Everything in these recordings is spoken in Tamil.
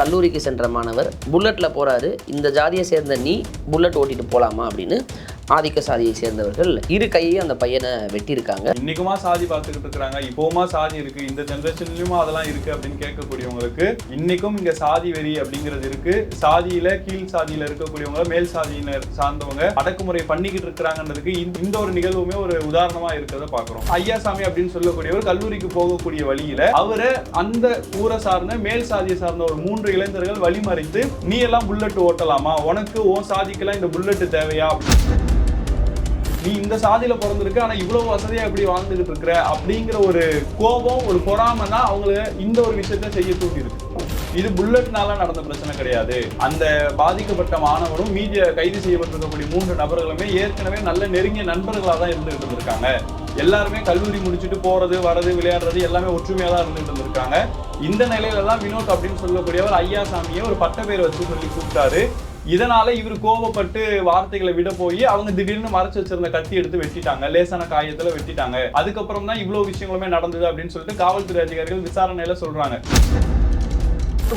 கல்லூரிக்கு சென்ற மாணவர் புல்லட்ல போறாரு. இந்த ஜாதியை சேர்ந்த நீ புல்லட் ஓட்டிட்டு போகலாமா அப்படின்னு ஆதிக்க சாதியை சேர்ந்தவர்கள் இரு கையை அந்த பையனை வெட்டியிருக்காங்க. இன்னைக்குமா சாதி பார்த்துக்கிட்டு இருக்கிறாங்க. இப்போவுமா சாதி இருக்கு. இந்த ஜென்ரேஷன்லயுமா அதெல்லாம் இருக்கு அப்படின்னு கேட்கக்கூடியவங்களுக்கு இன்னைக்கும் இங்க சாதி வெறி அப்படிங்கிறது இருக்கு. சாதியில கீழ் சாதியில இருக்கக்கூடியவங்க மேல் சாதியினர் சார்ந்தவங்க அடக்குமுறை பண்ணிக்கிட்டு இருக்கிறாங்கன்றதுக்கு இந்த- இந்த ஒரு நிகழ்வுமே ஒரு உதாரணமா இருக்கிறத பாக்குறோம் ஐயாசாமி அப்படின்னு சொல்லக்கூடியவர் கல்லூரிக்கு போகக்கூடிய வழியில அவரை அந்த ஊரை சார்ந்த மேல் சாதியை சார்ந்த ஒரு மூன்று இளைஞர்கள் வழிமறைத்து நீ எல்லாம் புல்லட் ஓட்டலாமா? உனக்கு உன் சாதிக்கெல்லாம் இந்த புல்லட் தேவையா? அப்படின்னு நீ இந்த சாதியில பிறந்திருக்க ஆனா இவ்வளவு வசதியா எப்படி வாழ்ந்துகிட்டு இருக்கிற அப்படிங்கிற ஒரு கோபம் ஒரு பொறாமை தான் அவங்கள இந்த ஒரு விஷயத்த செய்ய தூண்டி இருக்கு இது புல்லட்னால நடந்த பிரச்சனை கிடையாது. அந்த பாதிக்கப்பட்ட மாணவரும் மீதிய கைது செய்யப்பட்டிருக்கக்கூடிய மூன்று நபர்களுமே ஏற்கனவே நல்ல நெருங்கிய நண்பர்களாக தான் இருந்துகிட்டு இருந்திருக்காங்க. எல்லாருமே கல்லூரி முடிச்சுட்டு போறது வரது விளையாடுறது எல்லாமே ஒற்றுமையா தான் இருந்துட்டு இருந்திருக்காங்க. இந்த நிலையில தான் வினோத் அப்படின்னு சொல்லக்கூடியவர் ஐயாசாமியை ஒரு பட்ட பேர் வச்சு சொல்லி கூப்பிட்டாரு. இதனால இவர் கோபப்பட்டு வார்த்தைகளை விட போய் அவங்க திடீர்னு மறைச்சு வச்சிருந்த கத்தி எடுத்து வெட்டிட்டாங்க. லேசான காயத்துல வெட்டிட்டாங்க. அதுக்கப்புறம் தான் இவ்வளவு விஷயங்களுமே நடந்தது அப்படின்னு சொல்லிட்டு காவல்துறை அதிகாரிகள் விசாரணையில சொல்றாங்க.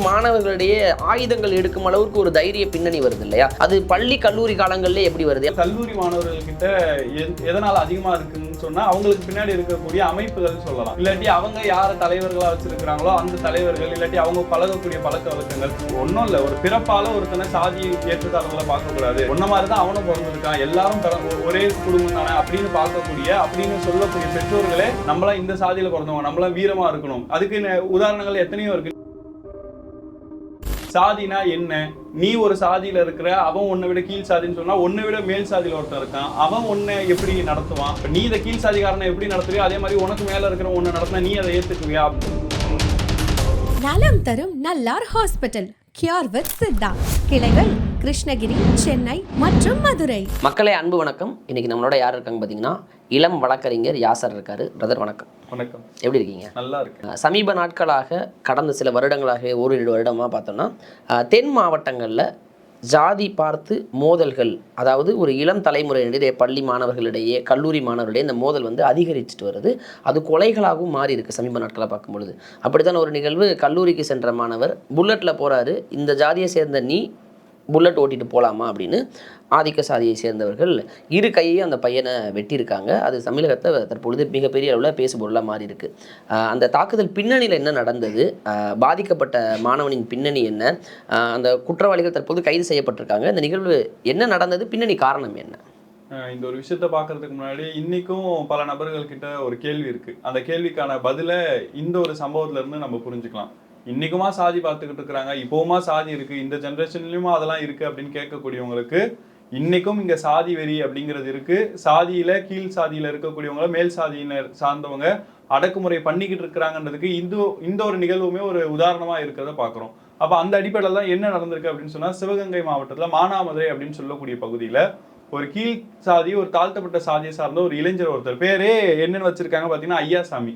மாணவர்களிடையே ஆயுதங்கள் எடுக்கும் அளவுக்கு ஒரு தைரிய பின்னணி வருது இல்லையா? அது பள்ளி கல்லூரி காலங்கள்ல எப்படி வருது? கல்லூரி மாணவர்கள்கிட்ட எ- எதனால அதிகமா இருக்குன்னு சொன்னா அவங்களுக்கு பின்னாடி இருக்கக்கூடிய அமைப்புகள் சொல்லலாம். இல்லாட்டி அவங்க யார தலைவர்களா வச்சிருக்கிறாங்களோ அந்த தலைவர்கள் இல்லாட்டி அவங்க பழகக்கூடிய பழக்க வழக்கங்கள். ஒன்றும் இல்லை. ஒரு பிறப்பால ஒருத்தனை சாதி ஏற்றத்தாளர்களை பார்க்க கூடாது ஒன்ன மாதிரி தான் அவனும் பிறந்திருக்கான். எல்லாரும் ஒரே குடும்பம் தானே அப்படின்னு பார்க்கக்கூடிய அப்படின்னு சொல்லக்கூடிய பெற்றோர்களே நம்மளா இந்த சாதியில பிறந்தவங்க. நம்மளாம் வீரமா இருக்கணும். அதுக்கு உதாரணங்கள் எத்தனையோ இருக்கு. சாதினா என்ன? நீ ஒரு சாதியில இருக்கிற அவன் உன்னை விட கீழ் சாதின்னு சொன்னா உன்னை விட மேல் சாதியில ஒருத்தன் இருக்கான். அவன் உன்னை எப்படி நடத்துவான்? இப்ப நீ இந்த கீழ் சாதிக்காரனை எப்படி நடத்துவியோ? அதே மாதிரி உனக்கு மேல இருக்கிற உன்னை நடத்தினா நீ அதை ஏத்துக்குவியா? நலம் தரும் நல்லார் ஹாஸ்பிட்டல் கியூர் வித் சித்தா. கிளைகள் கிருஷ்ணகிரி சென்னை மற்றும் மதுரை. மக்களே அன்பு வணக்கம். இன்னைக்கு நம்மளோட யார் இருக்காங்க பார்த்தீங்கன்னா இளம் வழக்கறிஞர் யாசர் இருக்காரு. பிரதர் வணக்கம். வணக்கம். எப்படி இருக்கீங்க? நல்லா இருக்கு சமீப நாட்களாக கடந்த சில வருடங்களாக ஓரிரு வருடமாக பார்த்தோம்னா தென் மாவட்டங்களில் ஜாதி பார்த்து மோதல்கள் அதாவது ஒரு இளம் தலைமுறையினரிடையே பள்ளி மாணவர்களிடையே கல்லூரி மாணவர்களிடையே இந்த மோதல் வந்து அதிகரிச்சுட்டு வருது. அது கொலைகளாகவும் மாறி இருக்கு சமீப நாட்களை பார்க்கும் பொழுது அப்படித்தான் ஒரு நிகழ்வு கல்லூரிக்கு சென்ற மாணவர் புல்லட்டில் போறாரு. இந்த ஜாதியை சேர்ந்த நீ புல்லட் ஓட்டிட்டு போகலாமா அப்படின்னு ஆதிக்க சாதியை சேர்ந்தவர்கள் இரு கையையும் அந்த பையனை வெட்டியிருக்காங்க. அது தமிழகத்தை தற்பொழுது மிகப்பெரிய அளவில் பேசுபொருளாக மாறி இருக்கு அந்த தாக்குதல் பின்னணியில் என்ன நடந்தது? பாதிக்கப்பட்ட மாணவனின் பின்னணி என்ன? அந்த குற்றவாளிகள் தற்போது கைது செய்யப்பட்டிருக்காங்க. இந்த நிகழ்வு என்ன நடந்தது? பின்னணி காரணம் என்ன? இந்த ஒரு விஷயத்த பார்க்கறதுக்கு முன்னாடி இன்னைக்கும் பல நபர்கள் கிட்ட ஒரு கேள்வி இருக்கு. அந்த கேள்விக்கான பதிலை இந்த ஒரு சம்பவத்துல இருந்து நம்ம புரிஞ்சுக்கலாம். இன்னைக்குமா சாதி பார்த்துக்கிட்டு இருக்கிறாங்க இப்போவுமா சாதி இருக்கு இந்த ஜென்ரேஷன்லயுமா அதெல்லாம் இருக்கு அப்படின்னு கேட்கக்கூடியவங்களுக்கு இன்னைக்கும் இங்க சாதி வெறி அப்படிங்கிறது இருக்கு. சாதியில கீழ் சாதியில இருக்கக்கூடியவங்க மேல் சாதியினர் சார்ந்தவங்க அடக்குமுறை பண்ணிக்கிட்டு இருக்கிறாங்கன்றதுக்கு இந்த இந்த ஒரு நிகழ்வுமே ஒரு உதாரணமா இருக்கிறத பாக்குறோம் அப்ப அந்த அடிப்படையில் தான் என்ன நடந்திருக்கு அப்படின்னு சொன்னா சிவகங்கை மாவட்டத்துல மானாமதுரை அப்படின்னு சொல்லக்கூடிய பகுதியில ஒரு கீழ் சாதி ஒரு தாழ்த்தப்பட்ட சாதியை சார்ந்த ஒரு இளைஞர் ஒருத்தர். பேரே என்னன்னு வச்சிருக்காங்க பாத்தீங்கன்னா ஐயாசாமி.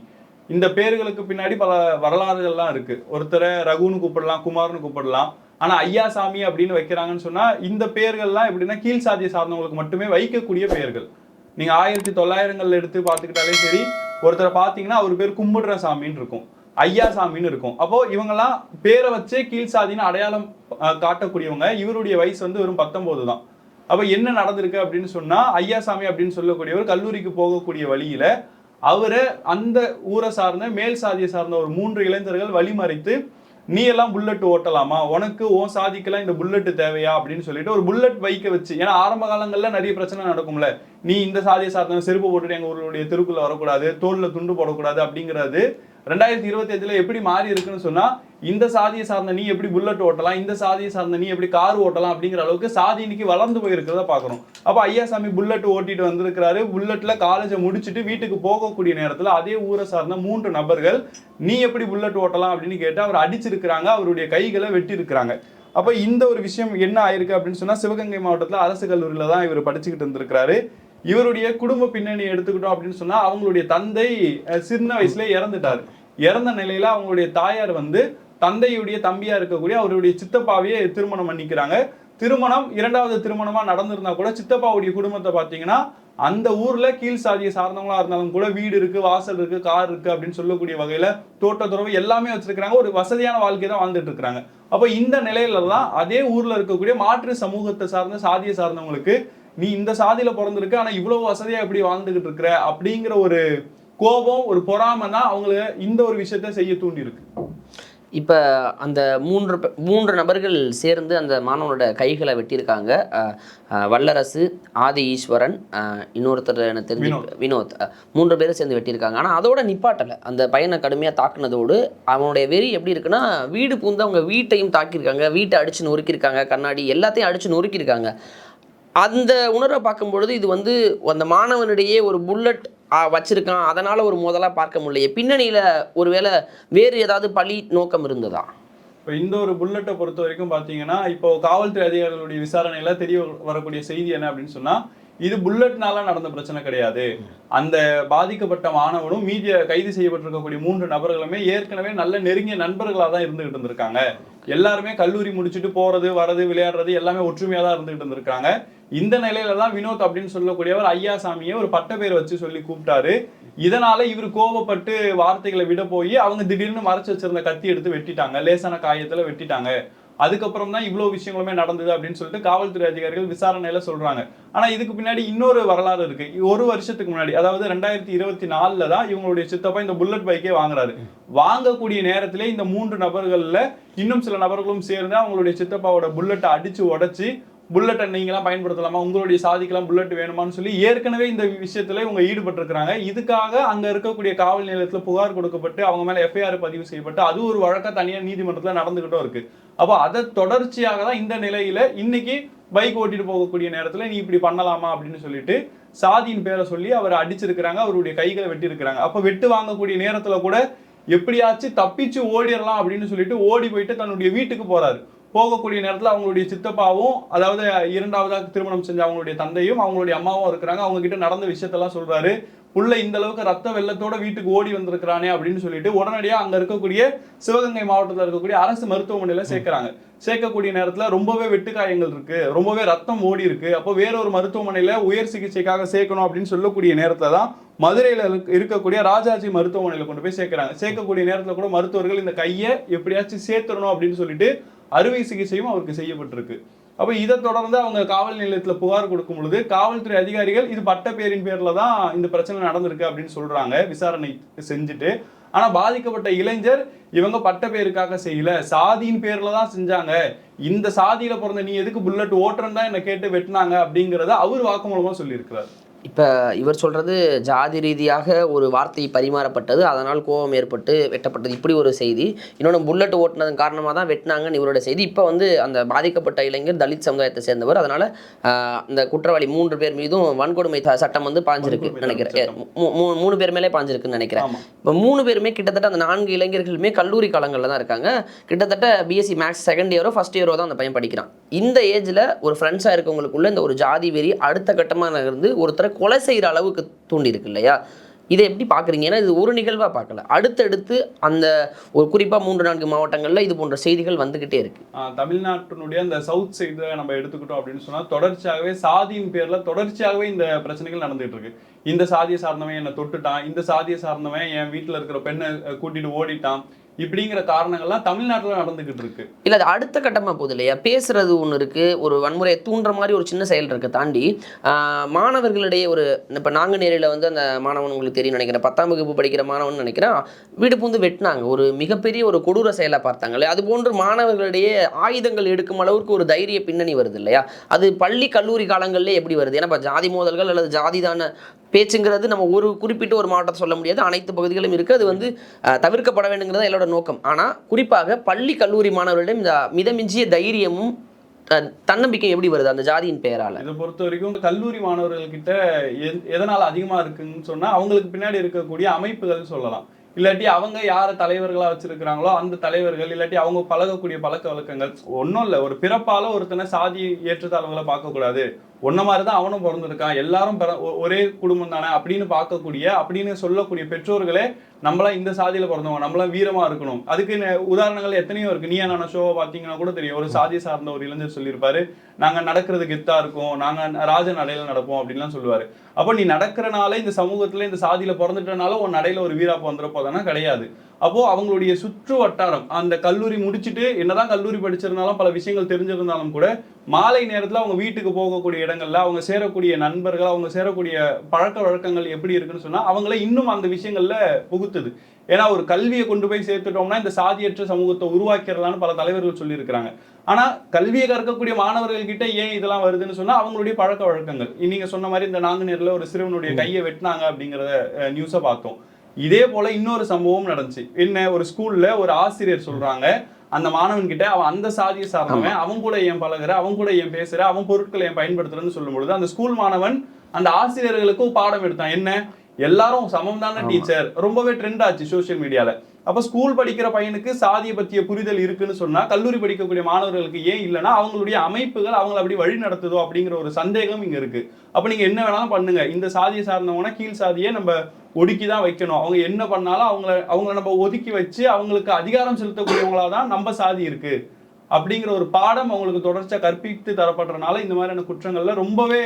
இந்த பேர்களுக்கு பின்னாடி பல வரலாறுகள்லாம் இருக்கு. ஒருத்தரை ரகுன்னு கூப்பிடலாம் குமார்னு கூப்பிடலாம். ஆனா ஐயாசாமி அப்படின்னு வைக்கிறாங்கன்னு சொன்னா இந்த பேர்கள்லாம் எப்படின்னா கீழ் சாதியை சார்ந்தவங்களுக்கு மட்டுமே வைக்கக்கூடிய பெயர்கள் நீங்க ஆயிரத்தி தொள்ளாயிரங்கள்ல எடுத்து பார்த்துக்கிட்டாலே சரி ஒருத்தரை பார்த்தீங்கன்னா அவர் பேர் கும்பிடுற சாமின்னு இருக்கும். ஐயா சாமின்னு இருக்கும். அப்போ இவங்கெல்லாம் பேரை வச்சே கீழ் சாதின்னு அடையாளம் காட்டக்கூடியவங்க. இவருடைய வயசு வந்து வெறும் பத்தொன்பது தான். அப்போ என்ன நடந்திருக்கு அப்படின்னு சொன்னா ஐயாசாமி அப்படின்னு சொல்லக்கூடியவர் கல்லூரிக்கு போகக்கூடிய வழியில அவரை அந்த ஊரை சார்ந்த மேல் சாதியை சார்ந்த ஒரு மூன்று இளைஞர்கள் வழிமறைத்து நீ எல்லாம் புல்லட் ஓட்டலாமா? உனக்கு ஓ சாதிக்கெல்லாம் இந்த புல்லட் தேவையா? அப்படின்னு சொல்லிட்டு ஒரு புல்லட் பைக்க வச்சு ஏன்னா ஆரம்ப காலங்களில் நிறைய பிரச்சனை நடக்கும்ல. நீ இந்த சாதியை சார்ந்த செருப்பு போட்டுட்டு எங்கள் ஊருடைய தெருக்குள்ள வரக்கூடாது தோல்ல துண்டு போடக்கூடாது அப்படிங்கிறது ரெண்டாயிரத்தி இருபத்தி எப்படி மாறி இருக்குன்னு சொன்னா இந்த சாதியை சார்ந்த நீ எப்படி புல்லட் ஓட்டலாம் இந்த சாதியை சார்ந்த நீ எப்படி கார் ஓட்டலாம் அப்படிங்கிற அளவுக்கு சாதி இன்னைக்கு வளர்ந்து போயிருக்கிறத பாக்குறோம் அப்ப ஐயாசாமி புல்லட் ஓட்டிட்டு வந்திருக்கிறாரு. புல்லட்ல காலேஜை முடிச்சுட்டு வீட்டுக்கு போகக்கூடிய நேரத்துல அதே ஊரை சார்ந்த மூன்று நபர்கள் நீ எப்படி புல்லட் ஓட்டலாம் அப்படின்னு கேட்டு அவர் அடிச்சிருக்கிறாங்க அவருடைய கைகளை வெட்டி இருக்கிறாங்க அப்ப இந்த ஒரு விஷயம் என்ன ஆயிருக்கு அப்படின்னு சொன்னா சிவகங்கை மாவட்டத்துல அரசு கல்லூரியில தான் இவர் படிச்சுக்கிட்டு இருந்திருக்கிறாரு. இவருடைய குடும்ப பின்னணி எடுத்துக்கிட்டோம் அப்படின்னு சொன்னா அவங்களுடைய தந்தை சின்ன வயசுல இறந்துட்டாரு. இறந்த நிலையில அவங்களுடைய தாயார் வந்து தந்தையுடைய தம்பியா இருக்கக்கூடிய அவருடைய சித்தப்பாவையே திருமணம் பண்ணிக்கிறாங்க. திருமணம் இரண்டாவது திருமணமா நடந்திருந்தா கூட சித்தப்பாவுடைய குடும்பத்தை பாத்தீங்கன்னா அந்த ஊர்ல கீழ் சாதியை சார்ந்தவங்களா இருந்தாலும் கூட வீடு இருக்கு வாசல் இருக்கு கார் இருக்கு அப்படின்னு சொல்லக்கூடிய வகையில தோட்டத்துறவு எல்லாமே வச்சிருக்கிறாங்க. ஒரு வசதியான வாழ்க்கை தான் வாழ்ந்துட்டு இருக்கிறாங்க அப்போ இந்த நிலையில தான் அதே ஊர்ல இருக்கக்கூடிய மாற்று சமூகத்தை சார்ந்த சாதியை சார்ந்தவங்களுக்கு நீ இந்த சாதியில பிறந்திருக்க ஆனா இவ்வளவு வசதியா எப்படி வாழ்ந்துகிட்டு இருக்கிற? அப்படிங்கிற ஒரு கோபம் ஒரு பொறாமை தான் அவங்கள இந்த ஒரு விஷயத்த செய்ய தூண்டி இருக்கு இப்போ அந்த மூன்று மூன்று நபர்கள் சேர்ந்து அந்த மாணவனோட கைகளை வெட்டியிருக்காங்க. வல்லரசு ஆதி ஈஸ்வரன் இன்னொருத்தர் எனக்கு தெரிஞ்சு வினோத். மூன்று பேரும் சேர்ந்து வெட்டியிருக்காங்க. ஆனால் அதோட நிப்பாட்டலை. அந்த பையனை கடுமையாக தாக்குனதோடு அவனுடைய வெறி எப்படி இருக்குன்னா வீடு பூந்து அவங்க வீட்டையும் தாக்கியிருக்காங்க. வீட்டை அடிச்சு நொறுக்கியிருக்காங்க. கண்ணாடி எல்லாத்தையும் அடிச்சு நொறுக்கியிருக்காங்க. அந்த உணர்வை பார்க்கும்பொழுது இது வந்து அந்த மாணவனிடையே ஒரு புல்லட் வச்சிருக்கான். அதனால் ஒரு மோதலாக பார்க்க முடியலையே. பின்னணியில் ஒருவேளை வேறு ஏதாவது பழி நோக்கம் இருந்ததா? இப்போ இந்த ஒரு புல்லட்டை பொறுத்த வரைக்கும் பார்த்தீங்கன்னா இப்போ காவல்துறை அதிகாரிகளுடைய விசாரணையில் தெரிய வரக்கூடிய செய்தி என்ன அப்படின்னு சொன்னால் இது புல்லட்னால நடந்த பிரச்சனை கிடையாது. அந்த பாதிக்கப்பட்ட மாணவனும் மீதிய கைது செய்யப்பட்டிருக்கக்கூடிய மூன்று நபர்களுமே ஏற்கனவே நல்ல நெருங்கிய நண்பர்களாக தான் இருந்துகிட்டு இருந்திருக்காங்க. எல்லாருமே கல்லூரி முடிச்சுட்டு போறது வரது விளையாடுறது எல்லாமே ஒற்றுமையாக தான் இருந்துகிட்டு இருந்திருக்காங்க. இந்த நிலையில தான் வினோத் அப்படின்னு சொல்லக்கூடியவர் ஐயாசாமியை ஒரு பட்ட பேர் வச்சு சொல்லி கூப்பிட்டாரு. இதனால இவர் கோபப்பட்டு வார்த்தைகளை விட போய் அவங்க திடீர்னு மறைச்சு வச்சிருந்த கத்தி எடுத்து வெட்டிட்டாங்க. லேசான காயத்துல வெட்டிட்டாங்க. அதுக்கப்புறம் தான் இவ்வளோ விஷயங்களுமே நடந்தது அப்படின்னு சொல்லிட்டு காவல்துறை அதிகாரிகள் விசாரணையில சொல்றாங்க. ஆனா இதுக்கு பின்னாடி இன்னொரு வரலாறு இருக்கு. ஒரு வருஷத்துக்கு முன்னாடி அதாவது ரெண்டாயிரத்தி இருபத்தி நாலுல தான் இவங்களுடைய சித்தப்பா இந்த புல்லட் பைக்கே வாங்குறாரு. வாங்கக்கூடிய நேரத்திலே இந்த மூன்று நபர்கள்ல இன்னும் சில நபர்களும் சேர்ந்து அவங்களுடைய சித்தப்பாவோட புல்லட்டை அடிச்சு உடச்சு புல்லட்டை நீங்களாம் பயன்படுத்தலாமா? உங்களுடைய சாதிக்கெல்லாம் புல்லட் வேணுமான்னு சொல்லி ஏற்கனவே இந்த விஷயத்துல இவங்க ஈடுபட்டிருக்கிறாங்க. இதுக்காக அங்க இருக்கக்கூடிய காவல் நிலையத்தில் புகார் கொடுக்கப்பட்டு அவங்க மேல எஃப்ஐஆர் பதிவு செய்யப்பட்டு அது ஒரு வழக்கா தனியார் நீதிமன்றத்தில் நடந்துகிட்டும் இருக்கு. அப்போ அதை தொடர்ச்சியாக தான் இந்த நிலையில இன்னைக்கு பைக் ஓட்டிட்டு போகக்கூடிய நேரத்தில் நீ இப்படி பண்ணலாமா அப்படின்னு சொல்லிட்டு சாதியின் பேரை சொல்லி அவர் அடிச்சிருக்கிறாங்க. அவருடைய கைகளை வெட்டியிருக்கிறாங்க. அப்போ வெட்டு வாங்கக்கூடிய நேரத்தில் கூட எப்படியாச்சும் தப்பிச்சு ஓடிடலாம் அப்படின்னு சொல்லிட்டு ஓடி போயிட்டு தன்னுடைய வீட்டுக்கு போறாரு. போகக்கூடிய நேரத்தில் அவங்களுடைய சித்தப்பாவும் அதாவது இரண்டாவதாக திருமணம் செஞ்ச அவங்களுடைய தந்தையும் அவங்களுடைய அம்மாவும் இருக்கிறாங்க. அவங்க கிட்ட நடந்த விஷயத்தெல்லாம் சொல்றாரு. புள்ள இந்த அளவுக்கு ரத்த வெள்ளத்தோட வீட்டுக்கு ஓடி வந்திருக்கிறானே அப்படின்னு சொல்லிட்டு உடனடியாக அங்க இருக்கக்கூடிய சிவகங்கை மாவட்டத்தில் இருக்கக்கூடிய அரசு மருத்துவமனையில சேர்க்கிறாங்க. சேர்க்கக்கூடிய நேரத்தில் ரொம்பவே வெட்டுக்காயங்கள் இருக்கு. ரொம்பவே ரத்தம் ஓடி இருக்கு. அப்போ வேறொரு மருத்துவமனையில உயர் சிகிச்சைக்காக சேர்க்கணும் அப்படின்னு சொல்லக்கூடிய நேரத்தில் தான் மதுரையில் இருக்கக்கூடிய ராஜாஜி மருத்துவமனையில் கொண்டு போய் சேர்க்கிறாங்க. சேர்க்கக்கூடிய நேரத்தில் கூட மருத்துவர்கள் இந்த கையை எப்படியாச்சும் சேர்த்துடணும் அப்படின்னு சொல்லிட்டு அறுவை சிகிச்சையும் அவருக்கு செய்யப்பட்டிருக்கு. அப்போ இதை தொடர்ந்து அவங்க காவல் நிலையத்தில் புகார் கொடுக்கும் பொழுது காவல்துறை அதிகாரிகள் இது பட்ட பேரின் பேர்ல தான் இந்த பிரச்சனை நடந்திருக்கு அப்படின்னு சொல்றாங்க. விசாரணை செஞ்சுட்டு ஆனால் பாதிக்கப்பட்ட இளைஞர் இவங்க பட்ட பேருக்காக செய்யல. சாதியின் பேர்ல தான் செஞ்சாங்க. இந்த சாதியில பிறந்த நீ எதுக்கு புல்லட் ஓட்டுறன்னு தான் என்னை கேட்டு வெட்டினாங்க அப்படிங்கிறத அவர் வாக்குமூலமாக சொல்லியிருக்கிறார். இப்போ இவர் சொல்றது ஜாதி ரீதியாக ஒரு வார்த்தை பரிமாறப்பட்டது அதனால் கோபம் ஏற்பட்டு வெட்டப்பட்டது. இப்படி ஒரு செய்தி. இன்னொன்று புல்லட் ஓட்டுனதன் காரணமாக தான் வெட்டினாங்கன்னு இவரோட செய்தி. இப்போ வந்து அந்த பாதிக்கப்பட்ட இளைஞர் தலித் சமுதாயத்தை சேர்ந்தவர். அதனால அந்த குற்றவாளி மூன்று பேர் மீதும் வன்கொடுமை சட்டம் வந்து பாஞ்சிருக்கு நினைக்கிறேன். மூணு பேர் மேலே பாஞ்சிருக்குன்னு நினைக்கிறேன். இப்போ மூணு பேருமே கிட்டத்தட்ட அந்த நான்கு இளைஞர்களுமே கல்லூரி காலங்களில் தான் இருக்காங்க. கிட்டத்தட்ட பிஎஸ்சி மேக்ஸ் செகண்ட் இயரோ ஃபர்ஸ்ட் இயரோ தான் அந்த பையன் படிக்கிறான். இந்த ஏஜில் ஒரு ஃப்ரெண்ட்ஸாக இருக்கவங்களுக்குள்ள இந்த ஒரு ஜாதி வெறி அடுத்த கட்டமாக நகர்ந்து ஒருத்தரை கொலை செய்கிற அளவுக்கு தூண்டி இருக்கு இல்லையா? இதை எப்படி பார்க்குறீங்க? ஏன்னா இது ஒரு நிகழ்வாக பார்க்கல. அடுத்தடுத்து அந்த ஒரு குறிப்பாக மூன்று நான்கு மாவட்டங்களில் இது போன்ற செய்திகள் வந்துக்கிட்டே இருக்கு. தமிழ்நாட்டினுடைய அந்த சவுத் சைடு நம்ம எடுத்துக்கிட்டோம் அப்படின்னு சொன்னால் தொடர்ச்சியாகவே சாதியின் பேரில் தொடர்ச்சியாகவே இந்த பிரச்சனைகள் நடந்துகிட்டு இருக்கு. இந்த சாதியை சார்ந்தவன் என்னை தொட்டுட்டான் இந்த சாதியை சார்ந்தவன் என் வீட்டில் இருக்கிற பெண்ணை கூட்டிட்டு ஓடிட்டான் இப்படிங்கிற காரணங்கள்லாம் தமிழ்நாட்டில் நடந்துகிட்டு இருக்கு. இல்லை அது அடுத்த கட்டமாக போகுது இல்லையா? பேசுறது ஒன்று இருக்குது ஒரு வன்முறையை தூண்டுற மாதிரி ஒரு சின்ன செயல் இருக்கு தாண்டி மாணவர்களிடையே ஒரு இப்போ நாங்குநேரியில் வந்து அந்த மாணவன் உங்களுக்கு தெரியும் நினைக்கிறேன் பத்தாம் வகுப்பு படிக்கிற மாணவன் நினைக்கிறேன் வீடு பூந்து வெட்டினாங்க. ஒரு மிகப்பெரிய ஒரு கொடூர செயலை பார்த்தாங்களே அது போன்று மாணவர்களிடையே ஆயுதங்கள் எடுக்கும் அளவுக்கு ஒரு தைரிய பின்னணி வருது இல்லையா? அது பள்ளி கல்லூரி காலங்களிலே எப்படி வருது? ஏன்னா இப்போ ஜாதி மோதல்கள் அல்லது ஜாதிதான பேச்சுங்கிறது நம்ம ஒரு குறிப்பிட்ட ஒரு மாவட்டத்தை சொல்ல முடியாது. அனைத்து பகுதிகளும் இருக்குது அது வந்து தவிர்க்கப்பட வேண்டுங்கிறது தான் என்னோட நோக்கம். ஆனால் குறிப்பாக பள்ளி கல்லூரி மாணவர்களிடம் இந்த மிதமிஞ்சிய தைரியமும் தன்னம்பிக்கை எப்படி வருது அந்த ஜாதியின் பெயரால? இதை பொறுத்த வரைக்கும் கல்லூரி மாணவர்கள் கிட்ட எ- எதனால அதிகமா இருக்குன்னு சொன்னா அவங்களுக்கு பின்னாடி இருக்கக்கூடிய அமைப்புகள் சொல்லலாம். இல்லாட்டி அவங்க யார தலைவர்களா வச்சிருக்கிறாங்களோ அந்த தலைவர்கள் இல்லாட்டி அவங்க பழகக்கூடிய பழக்க வழக்கங்கள். ஒன்றும் இல்லை. ஒரு பிறப்பால ஒருத்தனை சாதி ஏற்றத்தாழ்வுகளை பார்க்கக்கூடாது. ஒன்ன மாதிரி தான் அவனும் பிறந்திருக்கான். எல்லாரும் பிற- ஒ- ஒரே குடும்பம் தானே அப்படின்னு பார்க்கக்கூடிய அப்படின்னு சொல்லக்கூடிய பெற்றோர்களே நம்மளாம் இந்த சாதியில் பிறந்தவங்க நம்மளாம் வீரமாக இருக்கணும். அதுக்கு உதாரணங்கள் எத்தனையோ இருக்குது நீயா நான் ஷோவை பார்த்தீங்கன்னா கூட தெரியும். ஒரு சாதி சார்ந்த ஒரு இளைஞர் சொல்லியிருப்பாரு. நாங்கள் நடக்கிறது கெத்தாக இருக்கும். நாங்கள் ராஜ நடையில் நடப்போம் அப்படின்லாம் சொல்லுவார். அப்போ நீ நடக்கிறனால இந்த சமூகத்தில் இந்த சாதியில் பிறந்துட்டனால உன் நடையில் ஒரு வீராப்பு வந்துட போதானா கிடையாது. அப்போ அவங்களுடைய சுற்று வட்டாரம் அந்த கல்லூரி முடிச்சுட்டு என்னதான் கல்லூரி படிச்சிருந்தாலும் பல விஷயங்கள் தெரிஞ்சிருந்தாலும் கூட மாலை நேரத்துல அவங்க வீட்டுக்கு போகக்கூடிய இடங்கள்ல அவங்க சேரக்கூடிய நண்பர்கள் அவங்க சேரக்கூடிய பழக்க வழக்கங்கள் எப்படி இருக்குன்னு சொன்னா அவங்கள இன்னும் அந்த விஷயங்கள்ல புகுத்துது. ஏன்னா ஒரு கல்வியை கொண்டு போய் சேர்த்துட்டோம்னா இந்த சாதியற்ற சமூகத்தை உருவாக்கிடலாம்னு பல தலைவர்கள் சொல்லியிருக்கிறாங்க. ஆனா கல்வியை கற்கக்கூடிய மாணவர்கள் கிட்ட ஏன் இதெல்லாம் வருதுன்னு சொன்னா அவங்களுடைய பழக்க வழக்கங்கள். நீங்க சொன்ன மாதிரி இந்த நாங்குநேர்ல ஒரு சிறுவனுடைய கையை வெட்டினாங்க அப்படிங்கிறத நியூஸை பார்த்தோம். இதே போல இன்னொரு சம்பவம் நடந்துச்சு. என்ன ஒரு ஸ்கூல்ல ஒரு ஆசிரியர் சொல்றாங்க அந்த மாணவன் கிட்ட அவன் அந்த சாதியை சார்ந்தவன் அவன் கூட ஏன் பழகுற அவன் கூட ஏன் பேசுற அவன் பொருட்களை ஏன் பயன்படுத்துறன்னு சொல்லும் பொழுது அந்த ஸ்கூல் மாணவன் அந்த ஆசிரியர்களுக்கும் பாடம் எடுத்தான். என்ன எல்லாரும் சமம் தானே டீச்சர் ரொம்பவே ட்ரெண்ட் ஆச்சு சோஷியல் மீடியால அப்போ ஸ்கூல் படிக்கிற பையனுக்கு சாதியை பற்றிய புரிதல் இருக்குன்னு சொன்னால் கல்லூரி படிக்கக்கூடிய மாணவர்களுக்கு ஏன் இல்லைன்னா அவங்களுடைய அமைப்புகள் அவங்களை அப்படி வழி நடத்துதோ அப்படிங்கிற ஒரு சந்தேகம் இங்கே இருக்குது அப்போ நீங்கள் என்ன வேணாலும் பண்ணுங்கள் இந்த சாதியை சார்ந்தவங்கன்னா கீழ் சாதியை நம்ம ஒடுக்கி தான் வைக்கணும். அவங்க என்ன பண்ணாலும் அவங்கள அவங்கள நம்ம ஒதுக்கி வச்சு அவங்களுக்கு அதிகாரம் செலுத்தக்கூடியவங்களாக தான் நம்ம சாதி இருக்கு. அப்படிங்கிற ஒரு பாடம் அவங்களுக்கு தொடர்ச்சியாக கற்பித்து தரப்படுறதுனால இந்த மாதிரியான குற்றங்கள்ல ரொம்பவே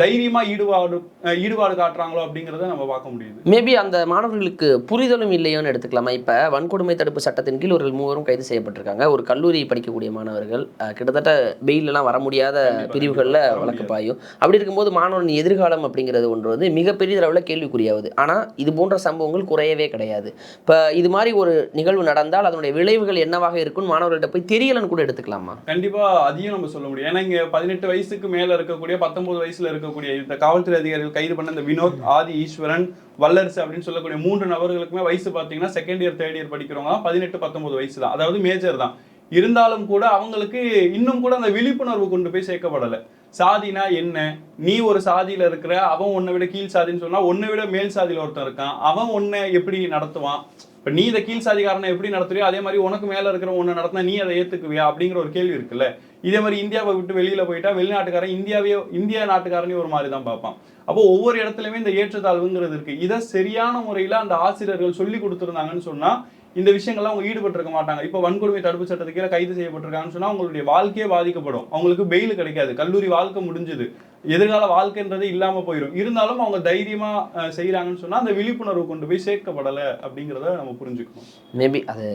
தைரியமா ஈடுபாடு ஈடுபாடு காட்டுறாங்களோ அப்படிங்கிறத நம்ம பார்க்க முடியுது. மேபி அந்த மாணவர்களுக்கு புரிதலும் இல்லையோன்னு எடுத்துக்கலாமா? இப்போ வன்கொடுமை தடுப்பு சட்டத்தின் கீழ் ஒரு மூவரும் கைது செய்யப்பட்டிருக்காங்க. ஒரு கல்லூரி படிக்கக்கூடிய மாணவர்கள் கிட்டத்தட்ட பெயிலெலாம் வர முடியாத பிரிவுகளில். வழக்கு பாயும். அப்படி இருக்கும்போது மாணவன் எதிர்காலம் அப்படிங்கிறது ஒன்று வந்து மிகப்பெரிய அளவில் கேள்விக்குறியாகுது ஆனால் இது போன்ற சம்பவங்கள் குறையவே கிடையாது. இப்போ இது மாதிரி ஒரு நிகழ்வு நடந்தால் அதனுடைய விளைவுகள் என்னவாக இருக்கும்னு மாணவர்கள்ட்ட போய் தெரியலன்னு கூட எடுத்துக்கலாமா? கண்டிப்பா அதையும் நம்ம சொல்ல முடியும். ஏன்னா இங்க பதினெட்டு வயசுக்கு மேல இருக்கக்கூடிய பத்தொன்பது வயசுல இருக்கக்கூடிய இந்த காவல்துறை அதிகாரிகள் கைது பண்ண இந்த வினோத் ஆதி ஈஸ்வரன் வல்லரசு அப்படின்னு சொல்லக்கூடிய மூன்று நபர்களுக்குமே வயசு பார்த்தீங்கன்னா செகண்ட் இயர் தேர்ட் இயர் படிக்கிறவங்க பதினெட்டு பத்தொன்பது வயசு தான். அதாவது மேஜர் தான். இருந்தாலும் கூட அவங்களுக்கு இன்னும் கூட அந்த விழிப்புணர்வு கொண்டு போய் சேர்க்கப்படலை. சாதினா என்ன? நீ ஒரு சாதியில இருக்கிற அவன் உன்னை விட கீழ் சாதின்னு சொன்னா உன்னை விட மேல் சாதியில் ஒருத்தன் இருக்கான். அவன் உன்னை எப்படி நடத்துவான்? இப்ப நீ இந்த கீழ் சாதிக்காரனை எப்படி நடத்துறியோ அதே மாதிரி உனக்கு மேல இருக்கிற உன்னை நடத்தினா நீ அதை ஏத்துக்குவியா அப்படிங்கிற ஒரு கேள்வி இருக்குல்ல. இதே மாதிரி இந்தியாவை விட்டு வெளியில போயிட்டா வெளிநாட்டுக்காரன் இந்தியாவையோ இந்தியா நாட்டுக்காரனையும் ஒரு மாதிரி தான் பார்ப்பான். அப்போ ஒவ்வொரு இடத்துலயுமே இந்த ஏற்றத்தாழ்வுங்கிறது இருக்கு. இதை சரியான முறையில அந்த ஆசிரியர்கள் சொல்லி கொடுத்துருந்தாங்கன்னு சொன்னா இந்த விஷயங்கள்லாம் அவங்க ஈடுபட்டிருக்க மாட்டாங்க. இப்போ வன்கொடுமை தடுப்பு சட்டத்துக்கு கீழே கைது செய்யப்பட்டிருக்காங்கன்னு சொன்னா அவங்களுடைய வாழ்க்கையே பாதிக்கப்படும். அவங்களுக்கு பெயில் கிடைக்காது. கல்லூரி வாழ்க்கை முடிஞ்சது. எதிர்கால வாழ்க்கைன்றது இல்லாமல் போயிடும் இருந்தாலும் அவங்க தைரியமாக செய்கிறாங்கன்னு சொன்னால் அந்த விழிப்புணர்வு கொண்டு போய் சேர்க்கப்படலை அப்படிங்கிறத நம்ம புரிஞ்சுக்கணும். மேபி அது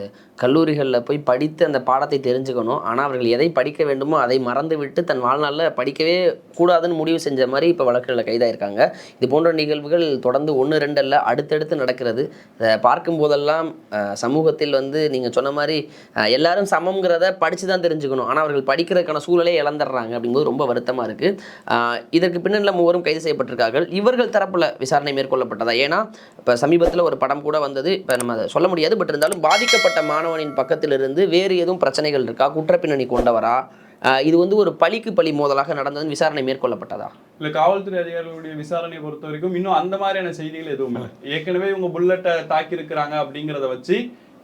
கல்லூரிகளில் போய் படித்து அந்த பாடத்தை தெரிஞ்சுக்கணும். ஆனால் அவர்கள் எதை படிக்க வேண்டுமோ அதை மறந்து விட்டு தன் வாழ்நாளில் படிக்கவே கூடாதுன்னு முடிவு செஞ்ச மாதிரி இப்போ வழக்குகளில் கைதாயிருக்காங்க. இது போன்ற நிகழ்வுகள் தொடர்ந்து ஒன்று ரெண்டு அல்ல அடுத்தடுத்து நடக்கிறது. இதை பார்க்கும் போதெல்லாம் சமூகத்தில் வந்து நீங்கள் சொன்ன மாதிரி எல்லாரும் சமம்ங்கிறத படித்து தான் தெரிஞ்சுக்கணும். ஆனால் அவர்கள் படிக்கிறதுக்கான சூழலே இழந்துடுறாங்க அப்படிங்கும்போது ரொம்ப வருத்தமாக இருக்குது இதற்கு பின்னணியில் மூவரும் கைது செய்யப்பட்டிருக்கார்கள். இவர்கள் தரப்பில் விசாரணை மேற்கொள்ளப்பட்டதா? ஏன்னா இப்போ சமீபத்தில் ஒரு படம் கூட வந்தது. இப்போ நம்ம அதை சொல்ல முடியாது. பட் இருந்தாலும் பாதிக்கப்பட்ட மாணவனின் பக்கத்திலிருந்து வேறு எதுவும் பிரச்சனைகள் இருக்கா? குற்றப்பின்னணி கொண்டவரா? இது வந்து ஒரு பழிக்கு பழி மோதலாக நடந்ததுன்னு விசாரணை மேற்கொள்ளப்பட்டதா? இல்ல காவல்துறை அதிகாரிகளுடைய விசாரணையை பொறுத்த வரைக்கும் இன்னும் அந்த மாதிரியான செய்திகள் எதுவும் இல்லை ஏற்கனவே இவங்க புல்லட்டை தாக்கி இருக்கிறாங்க அப்படிங்கிறத வச்சு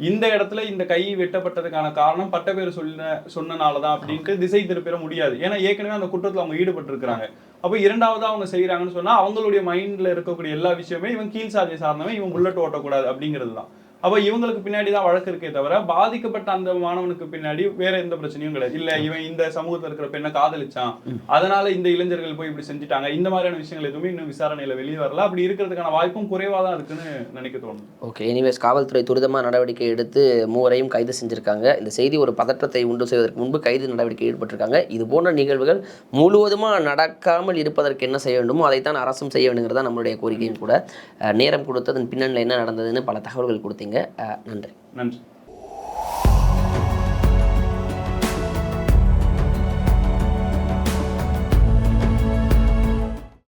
இந்த இடத்துல இந்த கை வெட்டப்பட்டதுக்கான காரணம் பட்ட பேர் சொன்ன சொன்னனாலதான் அப்படின்ட்டு திசை திருப்பிட முடியாது. ஏன்னா ஏற்கனவே அந்த குற்றத்துல அவங்க ஈடுபட்டிருக்கிறாங்க. அப்போ இரண்டாவது அவங்க செய்யறாங்கன்னு சொன்னா அவங்களுடைய மைண்ட்ல இருக்கக்கூடிய எல்லா விஷயமே இவன் கீழ் சாதியை சார்ந்தவன் இவன் புல்லட் ஓட்டக்கூடாது அப்படிங்கிறது தான் அப்போ இவங்களுக்கு பின்னாடி தான் வழக்கு இருக்கே தவிர பாதிக்கப்பட்ட அந்த மாணவனுக்கு பின்னாடி வேற எந்த பிரச்சனையும் கிடையாது. இல்ல இவன் இந்த சமூகத்துல இருக்கிற பெண்ணை காதலிச்சான். அதனால இந்த இளைஞர்கள் போய் இப்படி செஞ்சுட்டாங்க. இந்த மாதிரியான விஷயங்கள் எதுவுமே இன்னும் விசாரணையில வெளியே வரல. அப்படி இருக்கிறதுக்கான வாய்ப்பும் குறைவா தான் இருக்குன்னு நினைக்க தோணுது ஓகே எனிவேஸ் காவல்துறை துரிதமாக நடவடிக்கை எடுத்து மூவரையும் கைது செஞ்சிருக்காங்க. இந்த செய்தி ஒரு பதற்றத்தை உண்டு செய்வதற்கு முன்பு கைது நடவடிக்கை ஈடுபட்டிருக்காங்க. இது போன்ற நிகழ்வுகள் முழுவதுமாக நடக்காமல் இருப்பதற்கு என்ன செய்ய வேண்டுமோ அதைத்தான் அரசும் செய்ய வேண்டுங்கிறது நம்மளுடைய கோரிக்கையும் கூட. நேரம் கொடுத்ததன் பின்னணியில் என்ன நடந்ததுன்னு பல தகவல்கள் கொடுத்தீங்க. அஹ் நன்றி. நன்றி.